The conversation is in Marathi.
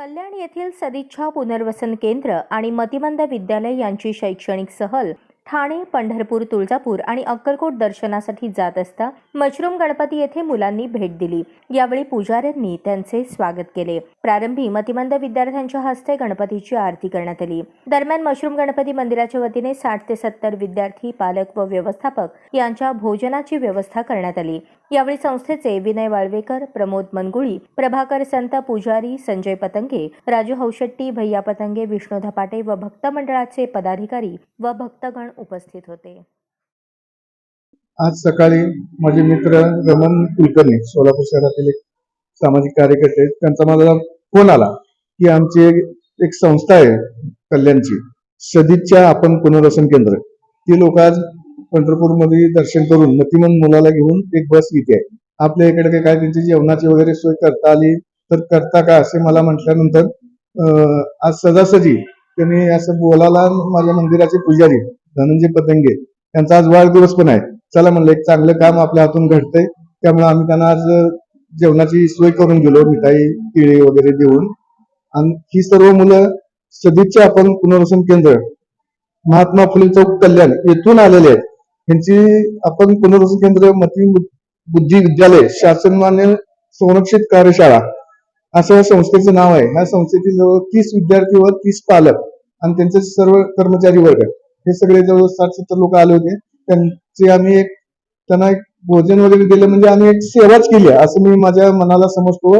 कल्याण येथील सदिच्छा पुनर्वसन केंद्र आणि मतिमंद विद्यालय यांची शैक्षणिक सहल ठाणे पंढरपूर तुळजापूर आणि अक्कलकोट दर्शनासाठी जात असता मशरूम गणपती येथे मुलांनी भेट दिली. यावेळी पुजाऱ्यांनी त्यांचे स्वागत केले. प्रारंभी मतिमंद विद्यार्थ्यांच्या हस्ते गणपतीची आरती करण्यात आली. दरम्यान मशरूम गणपती मंदिराच्या वतीने साठ ते सत्तर विद्यार्थी पालक व व्यवस्थापक यांच्या भोजनाची व्यवस्था करण्यात आली. यावेळी संस्थेचे विनय वाळवेकर प्रमोद मनगुळी प्रभाकर संत पुजारी संजय पतंगे राजू हौशेट्टी भैया पतंगे विष्णू धपाटे व भक्त मंडळाचे पदाधिकारी व भक्तगण उपस्थित होते. आज सकाळी माझे मित्र रमण कुलकर्णी सोलापूर शहरातील एक सामाजिक कार्यकर्ते आहेत. त्यांचा मला फोन आला की आमची एक- एक संस्था आहे कल्याणची. सदिच्छा आपण पुनर्वसन केंद्र ती लोक आज पंढरपूरमध्ये दर्शन करून मतिमन मुलाला घेऊन एक बस येते आहे. आपल्या इकडे काय- काय त्यांची जेवणाची वगैरे सोय करता आली. तर करता का असे मला म्हटल्यानंतर आज सजासजी त्यांनी असं बोलायला माझ्या मंदिराचे पुजारी धनंजय पतंगे. त्यांचा आज वाढदिवस पण आहे. चला म्हणलं एक चांगलं काम आपल्या हातून घडतंय. त्यामुळे आम्ही त्यांना आज जेवणाची सोय करून गेलो मिठाई केळी वगैरे देऊन. आणि ही सर्व मुलं सदिच्छा आपण पुनर्वसन केंद्र महात्मा फुले चौक कल्याण येथून आलेले आहेत. यांची आपण पुनर्वसन केंद्र मती बुद्धी विद्यालय शासनमान्य संरक्षित कार्यशाळा असं या संस्थेचं नाव आहे. ह्या संस्थेतील जवळ तीस विद्यार्थी व तीस पालक आणि त्यांचे सर्व कर्मचारी वर्ग. हे सगळे जवळ साठ सत्तर लोक आले होते. त्यांचे आम्ही एक त्यांना एक भोजन वगैरे दिलं म्हणजे आम्ही एक सेवाच केली असं मी माझ्या मनाला समजतो.